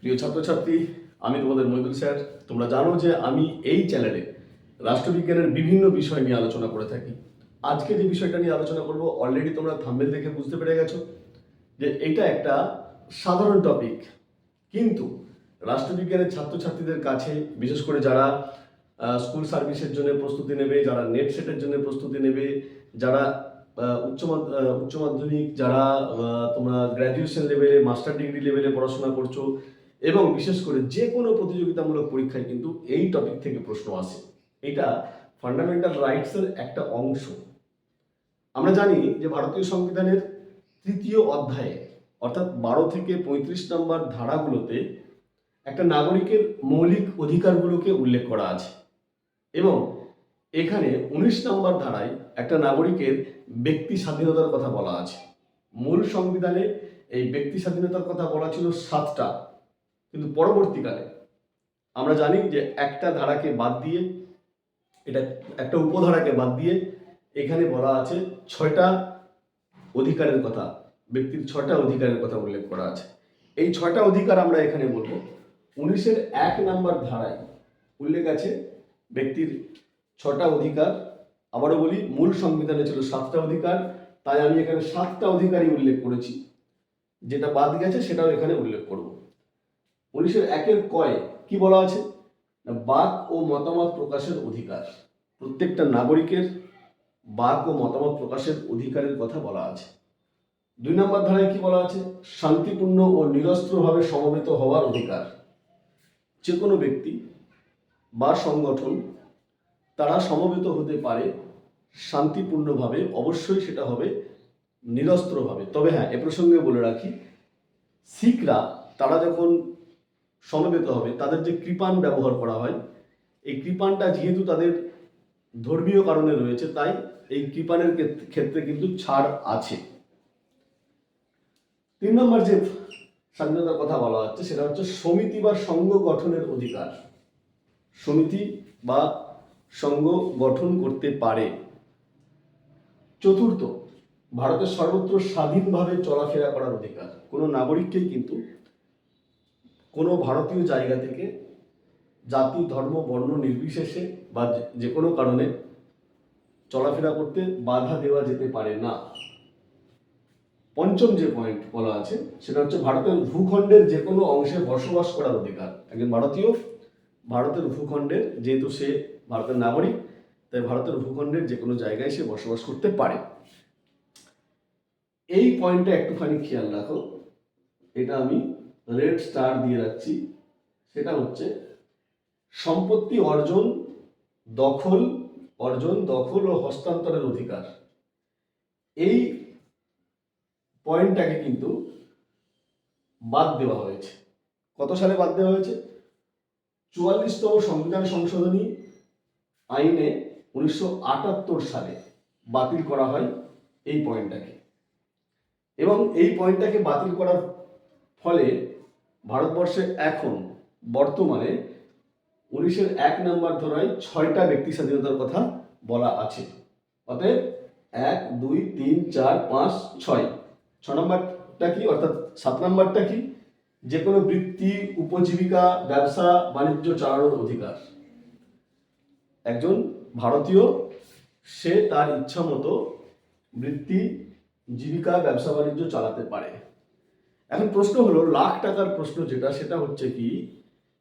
প্রিয় ছাত্রছাত্রী, আমি তোমাদের মহিদুল স্যার। তোমরা জানো যে আমি এই চ্যানেলে রাষ্ট্রবিজ্ঞানের বিভিন্ন বিষয় নিয়ে আলোচনা করে থাকি। আজকে যে বিষয়টা নিয়ে আলোচনা করব অলরেডি তোমরা থাম্বেল দেখে বুঝতে পেরে গেছো যে এটা একটা সাধারণ টপিক কিন্তু রাষ্ট্রবিজ্ঞানের ছাত্রছাত্রীদের কাছে, বিশেষ করে যারা স্কুল সার্ভিসের জন্য প্রস্তুতি নেবে, যারা নেট সেটের জন্য প্রস্তুতি নেবে, যারা উচ্চ উচ্চ মাধ্যমিক, যারা তোমরা গ্র্যাজুয়েশন লেভেলে মাস্টার ডিগ্রি লেভেলে পড়াশোনা করছ এবং বিশেষ করে যে কোনো প্রতিযোগিতামূলক পরীক্ষায় কিন্তু এই টপিক থেকে প্রশ্ন আসে। এটা ফান্ডামেন্টাল রাইটসের একটা অংশ। আমরা জানি যে ভারতীয় সংবিধানের তৃতীয় অধ্যায়ে, অর্থাৎ বারো থেকে পঁয়ত্রিশ নম্বর ধারাগুলোতে একটা নাগরিকের মৌলিক অধিকারগুলোকে উল্লেখ করা আছে। এবং এখানে উনিশ নম্বর ধারায় একটা নাগরিকের ব্যক্তি স্বাধীনতার কথা বলা আছে। মূল সংবিধানে এই ব্যক্তি স্বাধীনতার কথা বলা ছিল সাতটা। কিন্তু পরবর্তীকালে আমরা জানি যে একটা ধারাকে বাদ দিয়ে, এটা একটা উপধারাকে বাদ দিয়ে এখানে বলা আছে ছয়টা অধিকারের কথা, ব্যক্তির ছয়টা অধিকারের কথা উল্লেখ করা আছে। এই ছয়টা অধিকার আমরা এখানে বলব। উনিশের এক নাম্বার ধারায় উল্লেখ আছে ব্যক্তির ছটা অধিকার। আবারও বলি, মূল সংবিধানে ছিল সাতটা অধিকার, তাই আমি এখানে সাতটা অধিকারই উল্লেখ করেছি। যেটা বাদ গেছে সেটাও এখানে উল্লেখ করব। উনিশের একের কয় কি বলা আছে? বাক ও মতামত প্রকাশের অধিকার। প্রত্যেকটা নাগরিকের বাক ও মতামত প্রকাশের অধিকারের কথা বলা আছে। দুই নম্বর ধারায় কি বলা আছে? শান্তিপূর্ণ ও নিরস্ত্রভাবে সমবেত হওয়ার অধিকার। যে কোনো ব্যক্তি বা সংগঠন তারা সমবেত হতে পারে শান্তিপূর্ণভাবে, অবশ্যই সেটা হবে নিরস্ত্রভাবে। তবে হ্যাঁ এ প্রসঙ্গে বলে রাখি, শিখরা তারা যখন সমবেত হবে। তাদের যে কৃপান ব্যবহার করা হয়, এই কৃপানটা যেহেতু তাদের ধর্মীয় কারণে রয়েছে, তাই এই কৃপানের ক্ষেত- ক্ষেত্রে কিন্তু ছাড় আছে। তিন নম্বর যে স্বাধীনতার কথা বলা হচ্ছে, সেটা হচ্ছে সমিতি বা সংঘ গঠনের অধিকার। সমিতি বা সংঘ গঠন করতে পারে। চতুর্থ, ভারতের সর্বত্র স্বাধীনভাবে চলাফেরা করার অধিকার। কোনো নাগরিককেই কিন্তু কোনো ভারতীয় জায়গা থেকে জাতি, ধর্ম, বর্ণ নির্বিশেষে বা যে- কোনো কারণে চলাফেরা করতে বাধা দেওয়া যেতে পারে না। পঞ্চম যে পয়েন্ট বলা আছে, সেটা হচ্ছে ভারতের ভূখণ্ডের যে কোনো অংশে বসবাস করার অধিকার। একজন ভারতীয়, ভারতের ভূখণ্ডের, যেহেতু সে ভারতের নাগরিক, তাই ভারতের ভূখণ্ডের যে কোনো জায়গায় সে বসবাস করতে পারে। এই পয়েন্টটা একটুখানি খেয়াল রাখো, এটা আমি রেড স্টার দিয়ে রাখছি। সেটা হচ্ছে সম্পত্তি অর্জন, দখল অর্জন, দখল ও হস্তান্তরের অধিকার। এই পয়েন্টটাকে কিন্তু বাদ দেওয়া হয়েছে। কত সালে বাদ দেওয়া হয়েছে? চুয়াল্লিশতম সংবিধান সংশোধনী আইনে উনিশশো আটাত্তর সালে বাতিল করা হয় এই পয়েন্টটাকে। এবং এই পয়েন্টটাকে বাতিল করার ফলে ভারতবর্ষে এখন, বর্তমানে উনিশের এক নম্বর ধরায় ছয়টা ব্যক্তি স্বাধীনতার কথা বলা আছে। অতএব এক, দুই, তিন, চার, পাঁচ, ছয়। ছ নম্বরটা কি? অর্থাৎ সাত নম্বরটা কি? যে কোনো বৃত্তি, উপজীবিকা, ব্যবসা, বাণিজ্য চালানোর অধিকার। একজন ভারতীয়, সে তার ইচ্ছা মতো বৃত্তি, জীবিকা, ব্যবসা, বাণিজ্য চালাতে পারে। এখন প্রশ্ন হলো, লাখ টাকার প্রশ্ন যেটা, সেটা হচ্ছে কি,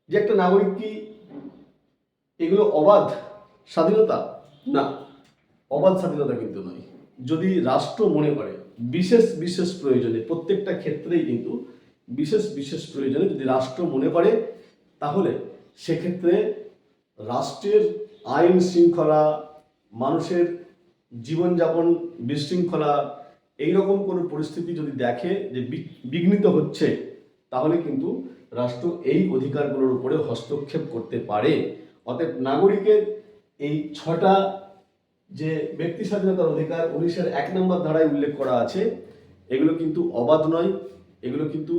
যে একটা নাগরিক কি এগুলো অবাধ স্বাধীনতা? না, অবাধ স্বাধীনতা কিন্তু নয়। যদি রাষ্ট্র মনে করে, বিশেষ বিশেষ প্রয়োজনে, প্রত্যেকটা ক্ষেত্রেই কিন্তু বিশেষ বিশেষ প্রয়োজনে যদি রাষ্ট্র মনে করে, তাহলে সেক্ষেত্রে রাষ্ট্রের আইন শৃঙ্খলা, মানুষের জীবনযাপন বিশৃঙ্খলা এইরকম কোনো পরিস্থিতি যদি দেখে যে বিঘ্নিত হচ্ছে, তাহলে কিন্তু রাষ্ট্র এই অধিকারগুলোর উপরে হস্তক্ষেপ করতে পারে। অতএব নাগরিকের এই ছটা যে ব্যক্তি স্বাধীনতার অধিকার, উনিশের এক নম্বর ধারায় উল্লেখ করা আছে, এগুলো কিন্তু অবাধ নয়, এগুলো কিন্তু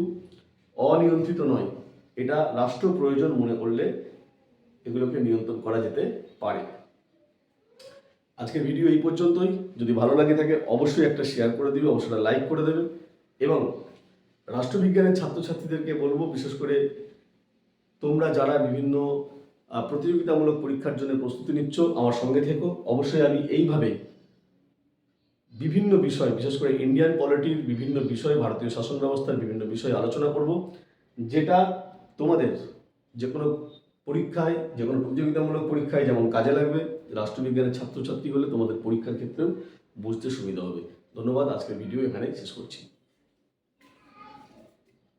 অনিয়ন্ত্রিত নয়। এটা রাষ্ট্র প্রয়োজন মনে করলে এগুলোকে নিয়ন্ত্রণ করা যেতে পারে। আজকের ভিডিও এই পর্যন্তই। যদি ভালো লাগে থাকে, অবশ্যই একটা শেয়ার করে দিবে, অবশ্যই লাইক করে দেবে। এবং রাষ্ট্রবিজ্ঞানের ছাত্রছাত্রীদেরকে বলব, বিশেষ করে তোমরা যারা বিভিন্ন প্রতিযোগিতামূলক পরীক্ষার জন্য প্রস্তুতি নিচ্ছ, আমার সঙ্গে থেকো। অবশ্যই আমি এইভাবে বিভিন্ন বিষয়, বিশেষ করে ইন্ডিয়ান পলিটির বিভিন্ন বিষয়, ভারতীয় শাসন ব্যবস্থার বিভিন্ন বিষয় আলোচনা করব, যেটা তোমাদের যে কোনো পরীক্ষায়, যে কোনো প্রতিযোগিতামূলক পরীক্ষায় যেমন কাজে লাগবে, রাষ্ট্রবিজ্ঞানের ছাত্রছাত্রী হলে তোমাদের পরীক্ষার ক্ষেত্রেও বুঝতে সুবিধা হবে। ধন্যবাদ, আজকের ভিডিও এখানে শেষ করছি।